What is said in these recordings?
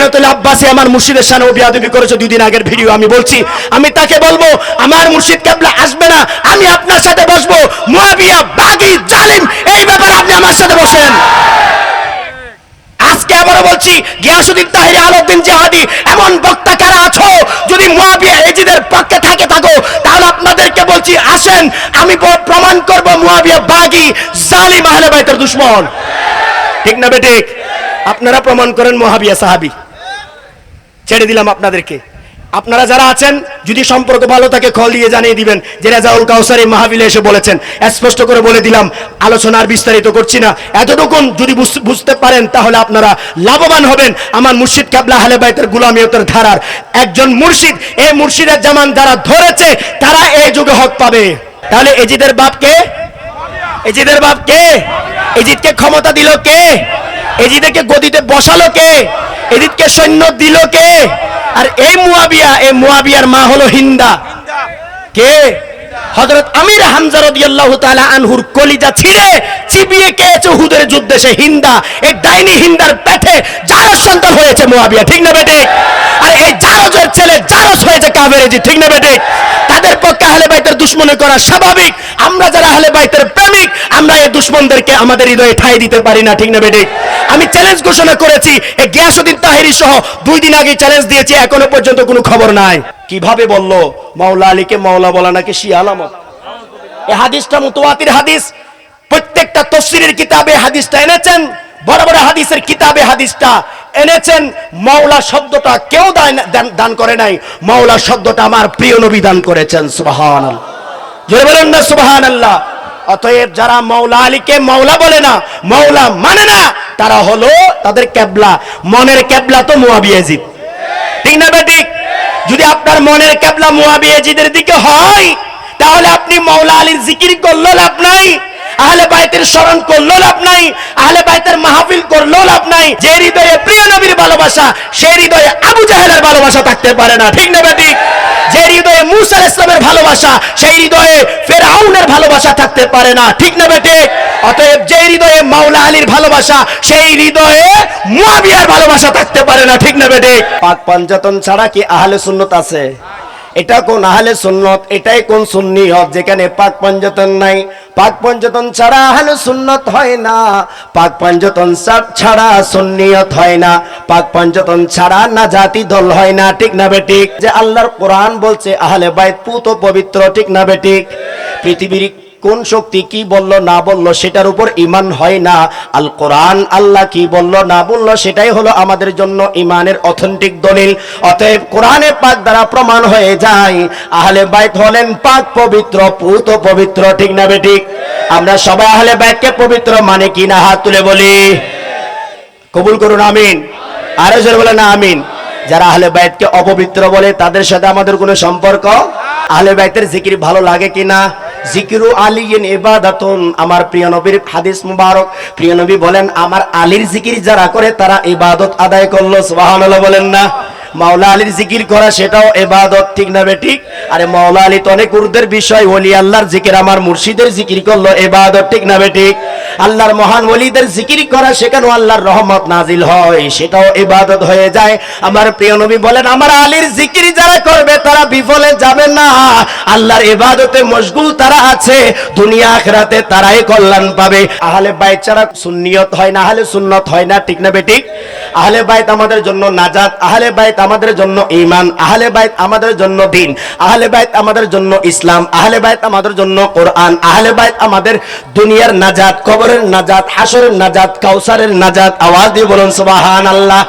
এনায়তুল আব্বাসী আমার মুর্শিদের সামনে বিয়াদবি করেছে দুই দিন আগের ভিডিও আমি বলছি। আমি তাকে বলব, আমার মুর্শিদ কেবলা আসবে না, আমি আপনার সাথে বসবো। মুয়াবিয়া, বাগি, জালিম, এই ব্যাপারে আপনি আমার সাথে বসেন। আজকে আবারও বলছি, গিয়াসুদ্দিন তাহির জাহাদি, এমন বক্তা কারা আছো? যদি মুয়াবিয়া এজিদের পক্ষে থাকে, থাকো, তাহলে আপনাদেরকে বলছি, আসেন, আমি প্রমাণ করব মুয়াবিয়া, বাগি, জালিম, আহলে বাইতের দুশ্মন। ঠিক না বেঠিক আপনারা প্রমাণ করেন মহাবিয়া সাহাবি। ছেড়ে দিলাম আপনাদেরকে। আপনারা যারা আছেন, যদি সম্পর্ক ভালো থাকে কল দিয়ে জানিয়ে দিবেন যে রেজাউল কাউসারি মাহবিলে এসে বলেছেন। স্পষ্ট করে বলে দিলাম, আলোচনার বিস্তারিত করছি না। এতটুকুন যদি বুঝতে পারেন, তাহলে আপনারা লাভবান হবেন। আমার মুর্শিদ কাবলা হালে বাইতের গুলামিয়তের ধারার একজন মুর্শিদ। এই মুর্শিদের জামান যারা ধরেছে, তারা এই যুগে হক পাবে। তাহলে এজিদের বাপকে এজিদের বাপ কে? এজিদকে ক্ষমতা দিল কে? এজিদকে গদিতে বসালো কে? এজিদকে সৈন্য দিল কে? আর এই মুয়াবিয়া, এই মুয়াবিয়ার মা হলো হিন্দা। কে? হজরত আমির হামজা রাদিয়াল্লাহু তাআলা আনহুর কলিজা ছিঁড়ে চিবিয়ে খেয়েছে হুদের যুদ্ধে। সে হিন্দা। এই ডাইনি হিন্দার পেটে জারজ সন্তান হয়েছে মুয়াবিয়া। ঠিক না বেটে? আর এই জারজের ছেলে জারজ কাবের ঠিক না বেটে? তাদের পক্ষে আহলে বাইতের দুশ্মনী করা স্বাভাবিক। আমরা যারা আহলে বাইতের প্রেমিক, আমরা এই দুশ্মনদেরকে আমাদের হৃদয়ে ঠাই দিতে পারি না, ঠিক না বেটে? আমি চ্যালেঞ্জ ঘোষণা করেছি, এই গিয়াসউদ্দিন তাহেরি সহ দুই দিন আগে চ্যালেঞ্জ দিয়েছি, এখনও পর্যন্ত কোনো খবর নাই। কীভাবে বলল? মাওলা আলীকে মাওলা বলা নাকি শিয়া আলামত এই হাদিসটা মুতওয়াতির হাদিস। প্রত্যেকটা তফসিরের কিতাবে হাদিসটা এনেছেন, বড় বড় হাদিসের কিতাবে হাদিসটা। এনেছেন, মাওলা শব্দটা কেউ দান করে নাই। মাওলা শব্দটা আমার প্রিয় নবী দান করেছেন, সুবহানাল্লাহ। জোরে বলেন না, সুবহানাল্লাহ। অতএব যারা মাওলা আলীকে মাওলা বলে না, মাওলা মানে না, তারা হলো তাদের কেবলা মনের কেবলা তো মুয়াবিয়াজিদ ঠিক না বেঠিক যদি আপনার মনের কেবলা মুয়াবিয়াজিদের দিকে হয়, তাহলে আপনি মাওলা আলীর জিকির করলেন লাভ নাই। আহলে বাইতের স্মরণ করল লাভ নাই, আহলে বাইতের মাহফিল করল লাভ নাই। যে হৃদয়ে প্রিয় নবীর ভালোবাসা, সেই হৃদয়ে আবু জাহেলের ভালোবাসা থাকতে পারে না। ঠিক না বেঠিক যে হৃদয়ে মুসা ইসলামের ভালোবাসা, সেই হৃদয়ে ফেরাউনের ভালোবাসা থাকতে পারে না। ঠিক না বেটে? অতএব যে হৃদয়ে মাওলা আলীর ভালোবাসা, সেই হৃদয়ে মুয়াবিয়ার ভালোবাসা থাকতে পারে না। ঠিক না বেটে? পাক পাঞ্জাতন ছাড়া কি আহলে সুন্নত আছে? এটা কোন আহলে সুন্নত, এটাই কোন সুন্নি হক, যেখানে পাক পঞ্জতন নাই। পাক পঞ্জতন ছাড়া আহলে সুন্নত হয় না। পাক পঞ্জতন ছাড়া সুন্নিয়ত হয় না। পাক পঞ্জতন ছাড়া না জাতি দল হয় না, ঠিক না বেটিক যে আল্লাহর কোরআন বলছে, আহলে বাইত পুত পবিত্র, ঠিক না বেটিক পৃথিবীর কোন শক্তি কি বলল, না বলল, সেটার উপর ইমান হয় না। আল কোরআন আল্লাহ কি বলল, না বলল, সেটাই হলো আমাদের জন্য ইমানের অথেন্টিক দলিল। অতএব কোরআনে পাক দ্বারা প্রমাণ হয়ে যায়, আহলে বাইত হলেন পাক পবিত্র, পুত পবিত্র, ঠিক না বেঠিক? আমরা সবাই আহলে বাইতকে পবিত্র মানে কি না, হাত তুলে বলি। কবুল করুন, আমিন। আরও জোরে বলে না আমিন। যারা আহলে বাইতকে অপবিত্র বলে, তাদের সাথে আমাদের কোনো সম্পর্ক? আহলে বাইতের জিকির ভালো লাগে কিনা জিকিরু আলিয়েন ইবাদাতুন। আমার প্রিয় নবীর হাদিস মুবারক। প্রিয় নবী বলেন, আমার আলীর জিকির যারা করে, তারা ইবাদত আদায় করল, সুবহানাল্লাহ বলেন না। মাওলা আলীর জিকির করা, সেটাও এবাদত ঠিক না বেঠিক আরে মাওলা আলী তো অনেক উর্দের বিষয়, ওলি আল্লাহর জিকির, আমার মুর্শিদের জিকির করল এবাদত ঠিক না বেঠিক আল্লাহর মহান ওলিদের জিকির করা সেখানেও আল্লাহর রহমত নাজিল হয়, সেটাও ইবাদত হয়ে যায়। আমার প্রিয় নবী বলেন, আমার আলীর জিকির যারা করবে, তারা বিফলে যাবে না। আল্লাহর ইবাদতে মশগুল তারা আছে, দুনিয়া আখরাতে তারাই কল্যাণ পাবে। আহলে বাইত ছাড়া সুন্নিয়ত হয় না, আহলে সুন্নত হয় না, ঠিক না বেঠিক আহলে বাইত আমাদের জন্য নাজাত, আহলে বাইত আমাদের জন্য ঈমান, আহলে বাইত আমাদের জন্য দিন, আহলে বাইত আমাদের জন্য ইসলাম, আহলে বাইত আমাদের জন্য কোরআন, আহলে বাইত আমাদের দুনিয়ার নাজাত। কবরের নাজাত হাসরের নাজাত, কাউসারের নাজাত, আওয়াজ দিয়ে বলুন, সুবহানাল্লাহ।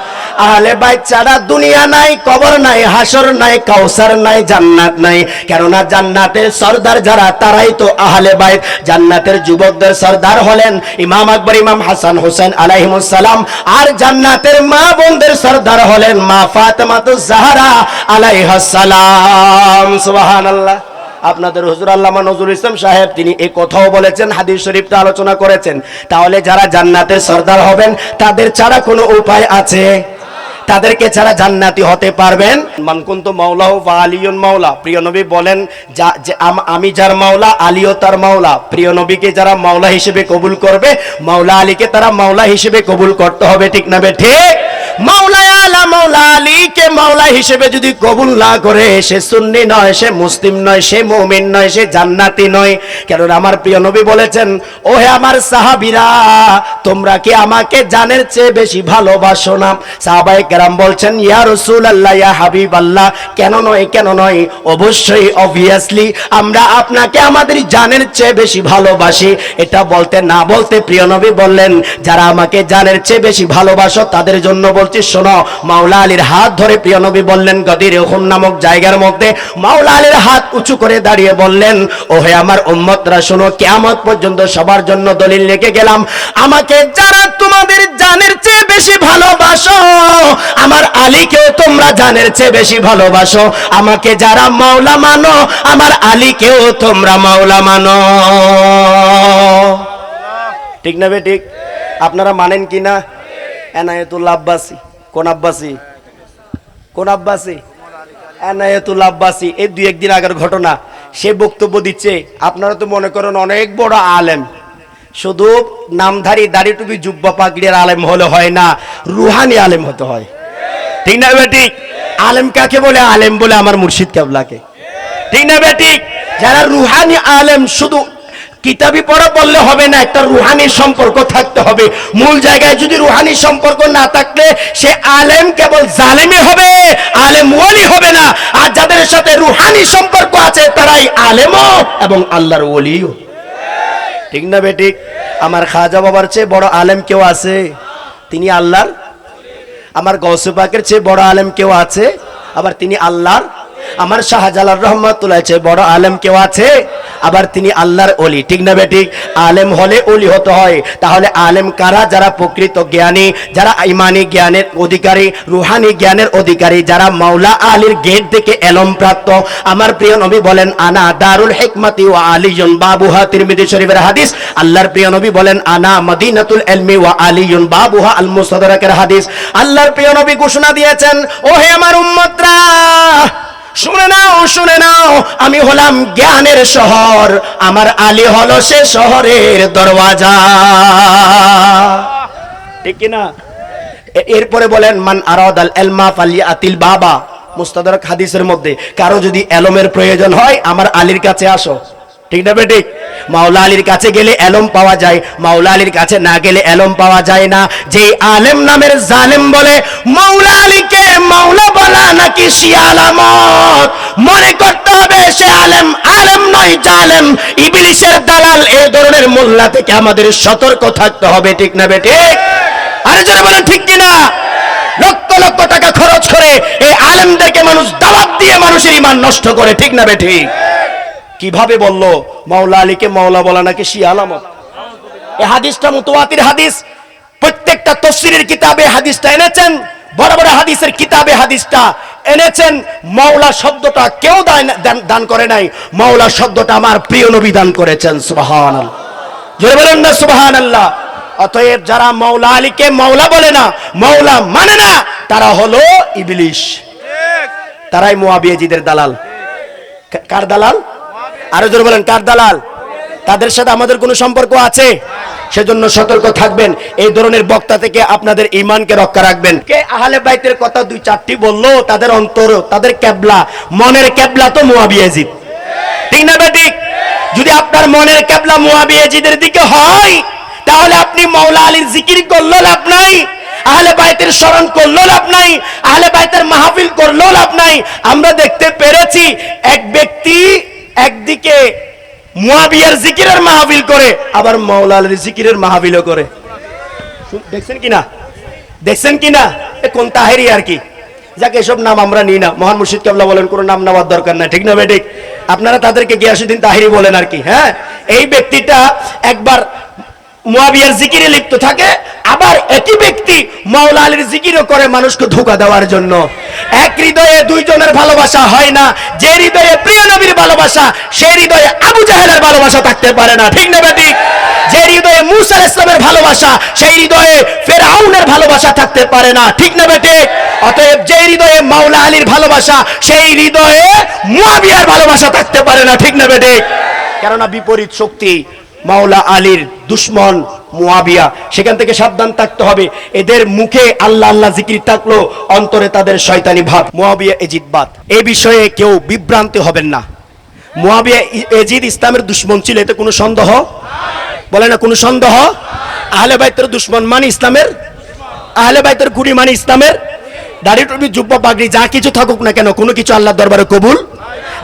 আহলে বাইত ছাড়া দুনিয়া নাই, কবর নাই হাসর নাই, কাউসার নাই, জান্নাত নাই। কেননা জান্নাতের সর্দার যারা, তারাই তো আহলে বাইত। জান্নাতের যুবকদের সর্দার হলেন ইমাম আকবর, ইমাম হাসান হোসেন আলাইহিমুস সালাম। আর জান্নাতের মা বোনদের সর্দার হলেন মা ফাতেমাতুজ জাহরা আলাইহাস সালাম। সুবহানাল্লাহ। আপনাদের হুজুর আল্লামা নজরুল ইসলাম সাহেব, তিনি এই কথাও বলেছেন, হাদিস শরীফটা আলোচনা করেছেন। তাহলে যারা জান্নাতের সর্দার হবেন, তাদের ছাড়া কোনো উপায় আছে? তাদেরকে ছাড়া জান্নাতি হতে পারবেন? মানকুন্ত ও আলিয়ন মাওলা, প্রিয় নবী বলেন, যা আমি যার মাওলা, আলিও তার মাওলা। প্রিয় নবীকে যারা মাওলা হিসেবে কবুল করবে, মাওলা আলীকে তারা মাওলা হিসেবে কবুল করতে হবে, ঠিক না বে ঠিক? মাওলা আলা মাওলা মাওলা হিসেবে যদি কবুল না করে, সে সুন্নি নয়, সে মুসলিম নয়, সে মুমিন নয়, সে জান্নাতি নয়। কেননা আমার প্রিয় নবী বলেছেন ও হে আমার সাহাবীরা, তোমরা কি আমাকে জানের চেয়ে বেশি ভালোবাসো না? সাহাবাই কেরাম বলছেন, ইয়া রাসূলুল্লাহ, ইয়া হাবিবাল্লাহ, কেন নয় কেন নয়? অবশ্যই অবভিয়াসলি আমরা আপনাকে আমাদের জানের চেয়ে বেশি ভালোবাসি। এটা বলতে না বলতে প্রিয় নবী বললেন, যারা আমাকে জানের চেয়ে বেশি ভালোবাসো, তাদের জন্য বলছি, শোনো, মাওলা আলীর হাত ধরে প্রিয় নবী বললেন, গদির হুম নামক জায়গার মধ্যে মাওলা আলীর হাত উঁচু করে দাঁড়িয়ে বললেন ও হে আমার উম্মতরা, শোনো, কেয়ামত পর্যন্ত সবার জন্য দলিল লেগে গেলাম। আমাকে যারা তোমাদের জানের চেয়ে বেশি ভালোবাসো, আমার আলীকেও তোমরা জানের চেয়ে বেশি ভালোবাসো। আমাকে যারা মাওলা মানো, আমার আলীকেও তোমরা মাওলা মানো। ঠিক না বে, ঠিক? আপনারা মানেন কি না? এনায়েতুল আব্বাসি। কোন আব্বাসি? কোন আব্বাসি? এনায়েতুল আব্বাসি। এই দুই একদিন আগের ঘটনা। সে বক্তব্য দিচ্ছে, আপনারা তো মনে করেন অনেক বড় আলেম। শুধু নামধারী দাড়ি টুপি জুব্বা পাগড়ির আলেম হলে হয় না, রুহানি আলেম হতে হয়। ঠিক না বেটি? আলেম কাকে বলে? আলেম বলে আমার মুর্শিদ কেবলাকে। ঠিক না বেটি? যারা রুহানি আলেম শুধু কিতাবি পড়া বললে হবে না, একটা রুহানি সম্পর্ক থাকতে হবে। মূল জায়গায় যদি রুহানি সম্পর্ক না থাকলে, সে আলেম কেবল জালেমই হবে, আলেম ওলি হবে না। আর যাদের সাথে রুহানি সম্পর্ক আছে, তারাই আলেমও এবং আল্লাহর ওলিও। ঠিক না বেটিক আমার খাজা বাবার চেয়ে বড় আলেম কেউ আছে? তিনি আল্লাহর? আমার গৌসে পাকের চেয়ে বড় আলেম কেউ আছে? আবার তিনি আল্লাহর? আমার শাহজালাল রহমতুল্লাহ চেয়ে বড় আলেম কেউ আছে? আবার তিনি আল্লাহর অলি, ঠিক না বেটি আলেম হলে অলি হতে হয়। তাহলে আলেম কারা? যারা প্রকৃত জ্ঞানী, যারা ইমানি জ্ঞানের অধিকারী, রুহানি জ্ঞানের অধিকারী, যারা মাওলা আলীর গেট থেকে এলম প্রাপ্ত। আমার প্রিয় নবী বলেন, আনা দারুল হেকমাতি ওয়া আলিয়ুন বাবুহা তিরমিজি শরীফের হাদিস। আল্লাহর প্রিয় নবী বলেন, আনা মদিনাতুল এলমি ওয়া আলিয়ুন বাবুহা আল মুসাদরাকের হাদিস। আল্লাহর প্রিয় নবী ঘোষণা দিয়েছেন ও হে আমার উম্মতরা শুনে নাও শুনে নাও, আমি হলাম জ্ঞানের শহর, আমার আলী হলো সে শহরের দরওয়াজা। ঠিক কি না এরপরে বলেন, মান আরাদাল এলমা ফালিয়াতিল বাবা। মুস্তাদরক হাদিসের মধ্যে, কারও যদি এলমের প্রয়োজন হয়, আমার আলীর কাছে আসো। ঠিক না বেঠিক মাওলা আলীর কাছে গেলে এলম পাওয়া যায় মাওলা আলীর কাছে না গেলে এলম পাওয়া যায় না। যে আলেম নামের জালেম বলে মাওলা আলীকে মাওলা বলা নাকি শিয়ালামত মনে করতে হবে সে আলেম আলেম নয়, জালেম। ইবলিশের দালাল এই ধরনের মোল্লা থেকে আমাদের সতর্ক থাকতে হবে, ঠিক না বেঠিক আরে যারা বলেন, ঠিক কিনা? লক্ষ লক্ষ টাকা খরচ করে এই আলেমদেরকে মানুষ দাওয়াত দিয়ে মানুষের ইমান নষ্ট করে, ঠিক না বেঠি কীভাবে বলল? মাওলা আলীকে মাওলা বলা নাকি শি আলামত এই হাদিসটা মুতওয়াতির হাদিস। প্রত্যেকটা তফসিরের কিতাবে হাদিসটা এনেছেন, বড় বড় হাদিসের কিতাবে হাদিসটা এনেছেন। মাওলা শব্দটা কেউ দান করে নাই। মাওলা শব্দটা আমার প্রিয় নবী দান করেছেন, সুবহানাল্লাহ। জোরে বলেন না সুবহান আল্লাহ অতএব যারা মৌলা আলীকে মৌলা বলে না মৌলা মানে না, তারা হলো ইবলিশ। তারাই মুয়াবিয়াজিদের দালাল। কার দালাল? আরও জোরে বলেন, কার দালাল? তাদের সাথে আমাদের কোনো সম্পর্ক আছে? সেজন্য সতর্ক থাকবেন। এই ধরনের বক্তা থেকে আপনাদের ইমানকে রক্ষা রাখবেন। কে আহলে বাইতের কথা দুই চারটি বলল, তাদের অন্তর, তাদের ক্যাবলা, মনের ক্যাবলা তো মুয়াবিয়াজিদ ঠিক না বেঠিক যদি আপনার মনের ক্যাবলা মুয়াবিয়াজিদের দিকে হয়, তাহলে আপনি মৌলা আলীর জিকির করল লাভ নাই, আহলে বাইতের স্মরণ করল লাভ নাই, আহলে বাইতের মাহফিল করল লাভ নাই। আমরা দেখতে পেরেছি এক ব্যক্তি একদিকে মুয়াবিয়ার জিকিরের মাহফিল করে, আবার মৌলা জিকিরের মাহফিলও করে। দেখছেন কিনা? দেখছেন কিনা? এ কোন তাহেরি আর কি? যাকে, এসব নাম আমরা নিই না। মহান মুর্শিদ কাবলা বলেন, কোনো নাম নেওয়ার দরকার নাই। ঠিক না বেঠিক আপনারা তাদেরকে গিয়াসুদ্দিন তাহিরি বলেন আর কি হ্যাঁ? এই ব্যক্তিটা একবার মুয়াবিয়ার জিকিরে লিপ্ত থাকে, আবার একই ব্যক্তি মাওলা আলীর জিকিরও করে মানুষকে ধোকা দেওয়ার জন্য। এক হৃদয়ে দুইজনের ভালোবাসা হয় না। যে হৃদয়ে প্রিয় নবীর ভালোবাসা সেই হৃদয়ে আবু জাহেলের ভালোবাসা থাকতে পারে না। ঠিক না বেঠিক যে হৃদয়ে মুসা ইসলামের ভালোবাসা, সেই হৃদয়ে ফেরাউনের ভালোবাসা থাকতে পারে না। ঠিক না বেটে অতএব যে হৃদয়ে মাওলা আলীর ভালোবাসা, সেই হৃদয়ে মুয়াবিয়ার ভালোবাসা থাকতে পারে না। ঠিক না বেটে কেননা বিপরীত শক্তি মাওলা আলীর দুশ্মন মুয়াবিয়া। সেখান থেকে সাবধান থাকতে হবে। এদের মুখে আল্লাহ আল্লাহ জিকির থাকল, অন্তরে তাদের শয়তানি ভাব। মুয়াবিয়া এজিদবাদ এ বিষয়ে কেউ বিভ্রান্তি হবেন না। মুয়াবিয়া এজিদ ইসলামের দুশ্মন ছিল, এতে কোনো সন্দেহ? বলে না, কোনো সন্দেহ? আহলে বাইতের দুশ্মন মানে ইসলামের? আহলে বাইতের গুড়ি মানে ইসলামের? দাড়ি টুপি, জুব্বা, পাগড়ি, যা কিছু থাকুক না কেন, কোনো কিছু আল্লাহ দরবারে কবুল?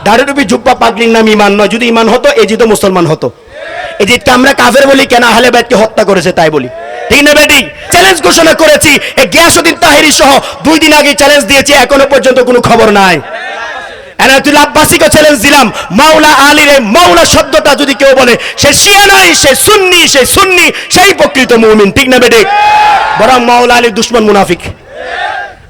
দাড়ি টুপি, জুব্বা, পাগড়ির নাম ইমান নয়। যদি ইমান হতো, এজিদও মুসলমান হতো। এজিদকে আমরা কাফের বলি, কেন আহলে বাইতকে হত্যা করেছে তাই বলি। ঠিক না বেটি? চ্যালেঞ্জ ঘোষণা করেছি, এই গিয়াসুদ্দিন তাহেরি সহ দুই দিন আগে চ্যালেঞ্জ দিয়েছি, এখনও পর্যন্ত কোনো খবর নাই। এনায়তুল আব্বাসীকে চ্যালেঞ্জ দিলাম, মাওলা আলীর মাওলা শব্দটা যদি কেউ বলে, সে শিয়া নয় সে সুন্নি সে সুন্নি, সেই প্রকৃত মুমিন, ঠিক না বেটে? বরং মাওলা আলী দুশ্মন মুনাফিক।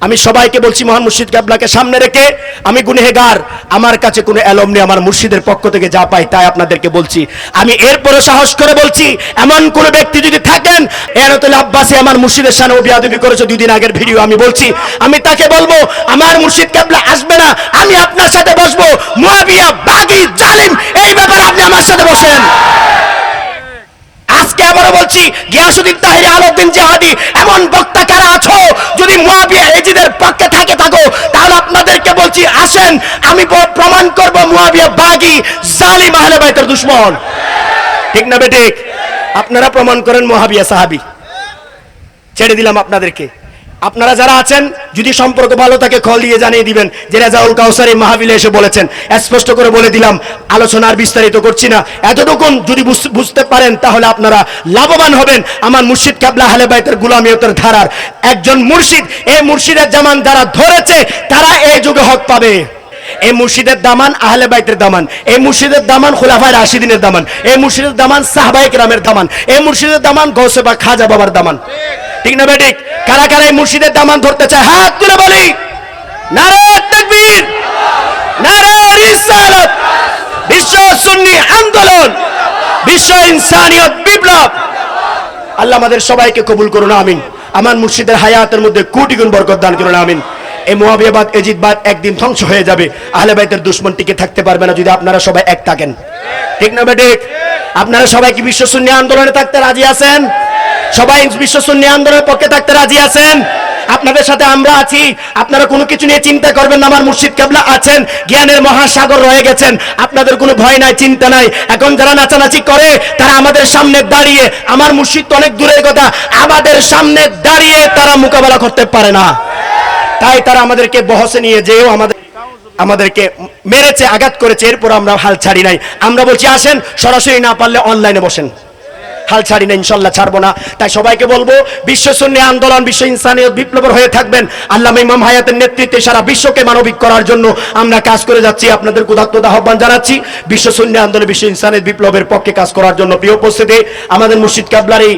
আমি সবাইকে বলছি, মহান মুর্শিদ কাবলাকে সামনে রেখে আমি গুনেগার আমার কাছে কোনো অ্যালম নেই, আমার মুর্শিদের পক্ষ থেকে যা পাই তাই আপনাদেরকে বলছি। আমি এরপরে সাহস করে বলছি, এমন কোন ব্যক্তি যদি থাকেন এরাতুল আব্বাসে আমার মুর্শিদের সামনে বিয়াদবি করেছে দুই দিন আগের ভিডিও আমি বলছি। আমি তাকে বলব, আমার মুর্শিদ কাবলা আসবে না, আমি আপনার সাথে বসবো। মুয়াবিয়া, বাগি, জালিম, এই ব্যাপারে আপনি আমার সাথে বসেন। আজকে আবারও বলছি, গিয়াসুদ্দিন তাহির আলাউদ্দিন জাহাদি, এমন বক্তা কারা আছো? এজিদের পক্ষে থাকে, থাকো। তাহলে আপনাদেরকে বলছি, আসেন, আমি প্রমাণ করব মুয়াবিয়া বাগি জালিম আহলে বাইতের দুশ্মন। ঠিক না বেঠিক আপনারা প্রমাণ করেন মুয়াবিয়া সাহাবী। ছেড়ে দিলাম আপনাদেরকে। আপনারা যারা আছেন, যদি সম্পর্ক ভালো থাকে, খল দিয়ে জানিয়ে দিবেন যে রাজাউল কাউসার এই মাহফিলে এসে বলেছেন। স্পষ্ট করে বলে দিলাম, আলোচনার বিস্তারিত করছি না। এতটুকুন যদি বুঝতে পারেন, তাহলে আপনারা লাভবান হবেন। আমার মুর্শিদ কাবলা হালে বাইতের গুলামিয়তের ধারার একজন মুর্শিদ। এই মুর্শিদের জামান যারা ধরেছে, তারা এই যুগে হক পাবে। এই মুর্শিদের দামান আহলে বাইতের দামান। এই মুর্শিদের দামান খোলাফায় রাশিদিনের দামান। এই মুর্শিদের দামান সাহবাইক রামের দামান। এই মুর্শিদের দামান গৌসে বা খাজা বাবার দামান। ঠিক না বেঠিক? কারা কারা এই মুর্শিদের দামান ধরতে চায়? হাত তুলে বলি। একদিন ধ্বংস হয়ে যাবে। আহলে বাইতের দুশ্মন টিকে থাকতে পারবে না যদি আপনারা সবাই এক থাকেন। ঠিক না বেঠিক? আপনারা সবাই কি বিশ্ব শূন্য আন্দোলনে থাকতে রাজি আছেন? সবাই বিশ্ব শূন্য আন্দোলনের পক্ষে থাকতে রাজি আছেন? আপনাদের সাথে আমরা আছি। আপনারা কোনো কিছু নিয়ে চিন্তা করবেন না, আমার মুর্শিদ কেবলা আছেন, জ্ঞানের মহাসাগর রয়ে গেছেন। আপনাদের কোনো ভয় নাই, চিন্তা নাই। এখন যারা নাচানাচি করে, তারা আমাদের সামনে দাঁড়িয়ে, আমার মুর্শিদ তো অনেক দূরের কথা, আমাদের সামনে দাঁড়িয়ে তারা মোকাবেলা করতে পারে না। তাই তারা আমাদেরকে বহসে নিয়ে যেও, আমাদের আমাদেরকে মেরেছে, আঘাত করেছে, এরপর আমরা হাল ছাড়ি নাই। আমরা বলছি, আসেন, সরাসরি না পারলে অনলাইনে বসেন। হাল ছাড়ি না, ইনশাল্লাহ ছাড়বো না। তাই সবাইকে বলব, বিশ্ব শূন্য আন্দোলন, বিশ্ব ইনসানিয়ত বিপ্লবের হয়ে থাকবেন। আল্লাহ ইমাম হায়াতের নেতৃত্বে সারা বিশ্বকে মানবিক করার জন্য আমরা কাজ করে যাচ্ছি। আপনাদের কুদাত্মত আহ্বান জানাচ্ছি, বিশ্ব শূন্য আন্দোলন, বিশ্ব ইনসানিয়ত বিপ্লবের পক্ষে কাজ করার জন্য। প্রিয় উপস্থিতি, আমাদের মুর্শিদ কাবলার এই